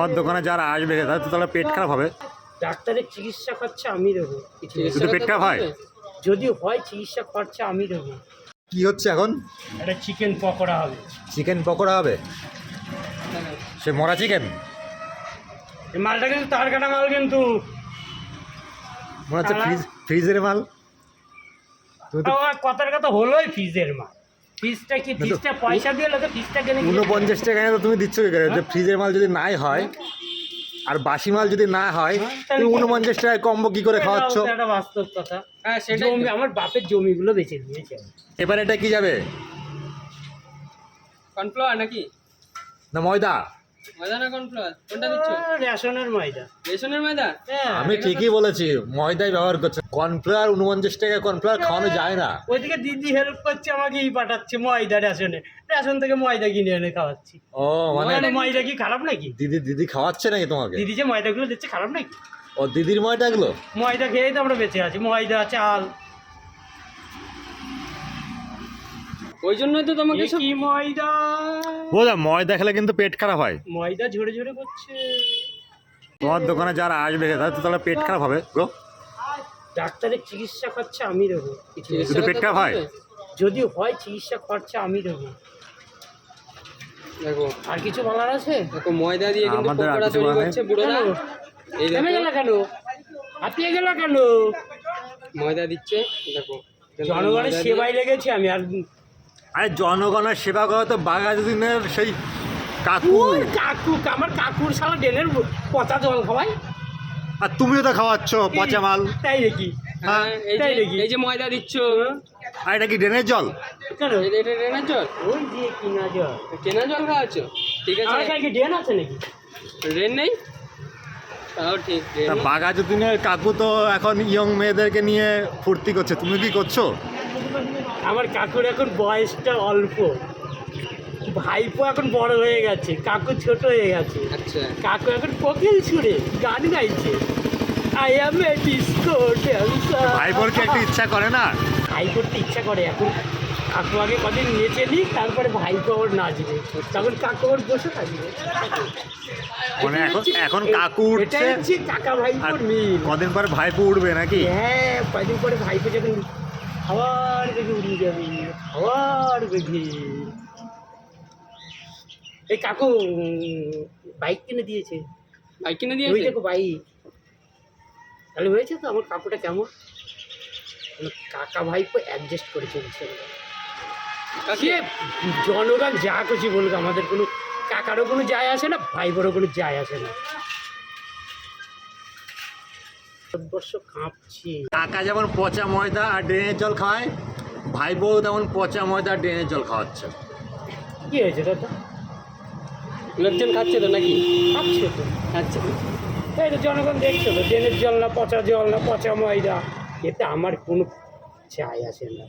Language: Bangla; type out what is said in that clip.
তোমার দোকানে যারা আসবে তাদের তো তাহলে পেট খারাপ হবে। ডাক্তারের চিকিৎসা খরচা আমি দেবো। শুধু পেট খারাপ হয়? যদি হয় চিকিৎসা খরচা আমি দেবো। কি হচ্ছে এখন? একটা চিকেন পকোড়া হবে। চিকেন পকোড়া হবে? সে মরা চিকেন? মালটা কিন্তু তার কাটা মাল কিন্তু। মনে হচ্ছে ফ্রিজের মাল। কথার কথা হলোই ফিজের মাল। ফিজটা কি ফিজটা পয়সা দিয়ে লোকে ফিজটা কিনে কিনে- উনপঞ্চাশ টাকা এনে তো তুমি দিচ্ছ কি করে? যে ফ্রিজের মাল যদি নাই হয় আর বাসি মাল যদি না হয় হ্যাঁ, তুমি কি? উনপঞ্চাশ টাকায় কম্বো কি করে খাওয়াচ্ছ? বাস্তব কথা। হ্যাঁ সেটা জমি আমার বাপের জমিগুলো বেঁচে দিয়েছে। এবার এটা কি যাবে? কর্নফ্লাওয়ার নাকি? না ময়দা। ময়দা না কর্নফ্লাওয়ার কোনটা দিচ্ছ? রেশনের ময়দা। রেশনের ময়দা? হ্যাঁ। আমি ঠিকই বলেছি ময়দাই ব্যবহার করছে। কর্নফ্লাওয়ার উনপঞ্চাশ টাকা কর্নফ্লাওয়ার খাওয়ানো যায় না। ওইদিকে দিদি হেল্প করছে আমাকে ই পাঠাচ্ছে ময়দা রেশনে। রেশন থেকে ময়দা কিনে এনে খাওয়াচ্ছি। ও মানে মানে ময়দা কি খারাপ নাকি? দিদি দিদি খাওয়াচ্ছে নাকি তোমাকে? দিদি যে ময়দাগুলো দিচ্ছে খারাপ নাকি? ও দিদির ময়দাগুলো? ময়দা খেয়েই তো আমরা বেঁচে আছি। ময়দা চাল ওই জন্যই তো তোমাকে সব কি ময়দা? বোঝা ময়দা খেলে কিন্তু পেট খারাপ হয়। ময়দা ঝরে ঝরে করছে তোমার দোকানে যারা আসবে তাদের তো তাহলে পেট খারাপ হবে গো। ডাক্তারের চিকিৎসা খরচা আমি দেবো। কিছু পেট খারাপ হয়? যদি হয় চিকিৎসা খরচা আমি দেবো। দেখো। আর কিছু বলার আছে? দেখো ময়দা দিয়ে কিন্তু আমাদের পকোড়া তৈরি নেই। বুড়োরা। এই থেমে গেল দেখো কেন? হাঁপিয়ে গেল কেন? ময়দা দিচ্ছে দেখো। জনগণের সেবায় লেগেছে আমি আর আরে জনগণের সেবা করা তো বাঘাযতীনের সেই কাকু। কাকু আমার কাকুর শালা ডেনের পচা জল খাওয়াই। আর তুমিও তো খাওয়াচ্ছ পচা মাল। তাই নাকি? হ্যাঁ। এই তাই যে নাকি? এই যে ময়দা দিচ্ছ। আর এটা কি ড্রেনের জল? কেন? এটা এটা রেনার জল? ওই যে কিনা জল। কেনা জল খাওয়াচ্ছ? ঠিক আমার আছে কাছে ডেন আছে নাকি? রেন নেই? তাও ঠিক তা ড্রেন বাঘাযতীনের কাকু তো এখন ইয়ং মেয়েদেরকে নিয়ে ফুর্তি করছে। তুমি কি করছ? আমার কাকুর এখন বয়সটা অল্প। ভাইপো এখন বড় হয়ে গেছে কাকু ছোট হয়ে গেছে। আচ্ছা। কাকু এখন কোকিল ছুড়ে গান গাইছে। I am a disco dancer ভাই বোন কি একটু ইচ্ছা করে না? ভাই করতে ইচ্ছা করে এখন কাকু আগে কদিন নেচে নিক তারপরে ভাইপো ওর নাচবে। তখন কাকু ওর বসে থাকবে। মানে এখন এখন কাকু উঠছে? কাকা আর ভাইপোর মিল। কদিন পরে ভাইপো উঠবে নাকি? হ্যাঁ কদিন পরে ভাইপো যখন খাওয়ার বেগে উড়ে যাবে খাওয়ার বেগে। এই কাকু বাইক কিনে দিয়েছে। বাইক কিনে ওই দিয়েছে দেখো বাইক তাহলে হয়েছে তো আমার কাকুটা কেমন? মানে কাকা ভাইপো অ্যাডজাস্ট করে চলছে? সে জনগণ যা খুশি বলুক আমাদের কোনো কাকারও কোনো যায় আসে না ভাই বড়ও কোনো যায় আসে না। ভারতবর্ষ কাঁপছে। কাকা যেমন পচা ময়দা আর ড্রেনের জল খাওয়ায় ভাই বউ তেমন পচা ময়দা আর ড্রেনের জল খাওয়াচ্ছে। কি হয়েছে দাদা লোকজন খাচ্ছে তো নাকি? খাচ্ছে তো। খাচ্ছে তাই তো জনগণ দেখছ তো ড্রেনের জল না পচা জল না পচা ময়দা এতে আমার কোনো চাই আসে না।